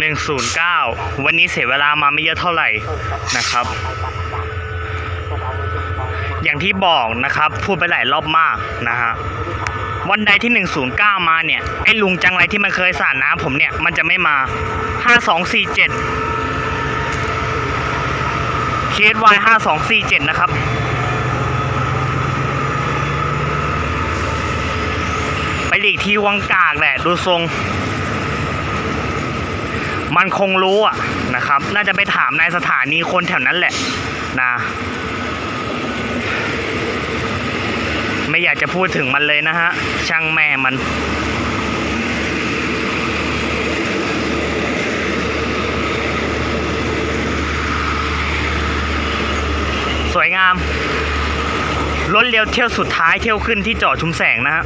109 วันนี้เสียเวลามาไม่เยอะเท่าไหร่นะครับ อย่างที่บอกนะครับ พูดไปหลายรอบมากนะฮะวันใดที่ 109 มาเนี่ย ไอ้ลุงจังไรที่มันเคยสาดน้ำผมเนี่ย มันจะไม่มา 5247เคสวาย5247 นะครับไปหลีกที่วังกากแหละ ดูทรง มันคงรู้อะนะครับ น่าจะไปถามในายสถานีคนแถวนั้นแหละนะ ไม่อยากจะพูดถึงมันเลยนะฮะ ช่างแม่มันสวยงาม รถเลี้ยวเที่ยวสุดท้ายเที่ยวขึ้นที่จอดชุมแสงนะฮะ